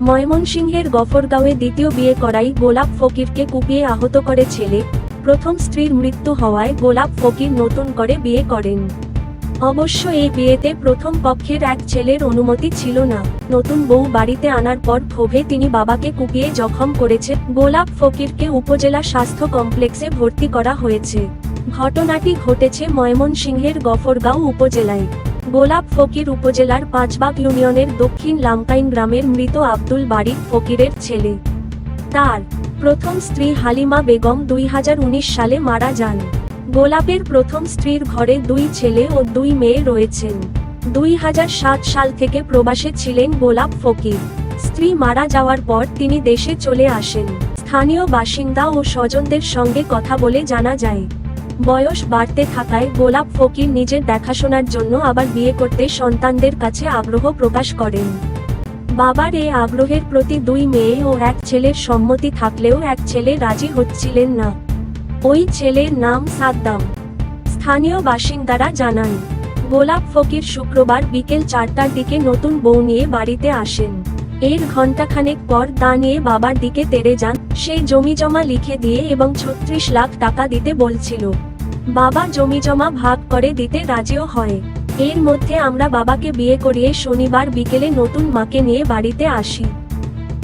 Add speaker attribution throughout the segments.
Speaker 1: ময়মনসিংহের গফরগাঁওয়ে দ্বিতীয় বিয়ে করাই গোলাপ ফকিরকে কুপিয়ে আহত করে ছেলে। প্রথম স্ত্রীর মৃত্যু হওয়ায় গোলাপ ফকির নতুন করে বিয়ে করেন। অবশ্য এই বিয়েতে প্রথম পক্ষের এক ছেলের অনুমতি ছিল না। নতুন বউ বাড়িতে আনার পর ক্ষোভে তিনি বাবাকে কুপিয়ে জখম করেছে। গোলাপ ফকিরকে উপজেলা স্বাস্থ্য কমপ্লেক্সে ভর্তি করা হয়েছে। ঘটনাটি ঘটেছে ময়মনসিংহের গফরগাঁও উপজেলায়। গোলাপ ফকির উপজেলার পাঁচবাগ ইউনিয়নের দক্ষিণ লামকাইন গ্রামের মৃত আব্দুল বারিক ফকিরের ছেলে। তার প্রথম স্ত্রী হালিমা বেগম দুই হাজার উনিশ সালে মারা যান। গোলাপের প্রথম স্ত্রীর ঘরে দুই ছেলে ও দুই মেয়ে রয়েছেন। দুই হাজার সাত সাল থেকে প্রবাসে ছিলেন গোলাপ ফকির। স্ত্রী মারা যাওয়ার পর তিনি দেশে চলে আসেন। স্থানীয় বাসিন্দা ও স্বজনদের সঙ্গে কথা বলে জানা যায়। বয়স বাড়তে থাকায় গোলাপ ফকির নিজের দেখাশোনার জন্য আবার বিয়ে করতে সন্তানদের কাছে আগ্রহ প্রকাশ করেন। বাবার এই আগ্রহের প্রতি দুই মেয়ে ও এক ছেলের সম্মতি থাকলেও এক ছেলে রাজি হচ্ছিলেন না। ওই ছেলের নাম সাদ্দাম। স্থানীয় বাসিন্দারা জানান, গোলাপ ফকির শুক্রবার বিকেল চারটার দিকে নতুন বউ নিয়ে বাড়িতে আসেন। এর ঘণ্টাখানেক পর দা নিয়ে বাবার দিকে তেড়ে যান। সেই জমি জমা লিখে দিয়ে এবং ছত্রিশ লাখ টাকা দিতে বলছিল। বাবা জমি জমা ভাগ করে দিতে রাজিও হয়। এর মধ্যে আমরা বাবাকে বিয়ে করিয়ে শনিবার বিকেলে নতুন মাকে নিয়ে বাড়িতে আসি।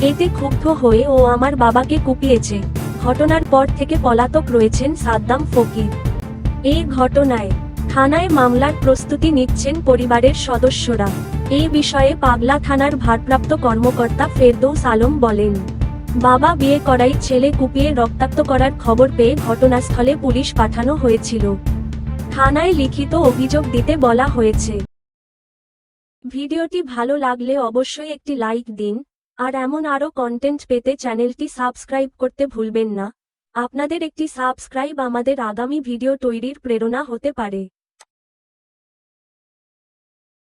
Speaker 1: এতে ক্ষুব্ধ হয়ে ও আমার বাবাকে কুপিয়েছে। ঘটনার পর থেকে পলাতক রয়েছেন সাদ্দাম ফকির। এই ঘটনায় থানায় মামলার প্রস্তুতি নিচ্ছেন পরিবারের সদস্যরা। এই বিষয়ে পাগলা থানার ভারপ্রাপ্ত কর্মকর্তা ফেরদৌস আলম বলেন। বাবা বিয়ে করাই ছেলে কুপিয়ে রক্তাক্ত করার খবর পেয়ে ঘটনাস্থলে পুলিশ পাঠানো হয়েছিল। থানায় লিখিত অভিযোগ দিতে বলা হয়েছে। ভিডিওটি ভালো লাগলে অবশ্যই একটি লাইক দিন, আর এমন আরও কন্টেন্ট পেতে চ্যানেলটি সাবস্ক্রাইব করতে ভুলবেন না। আপনাদের একটি সাবস্ক্রাইব আমাদের আগামী ভিডিও তৈরির প্রেরণা হতে পারে।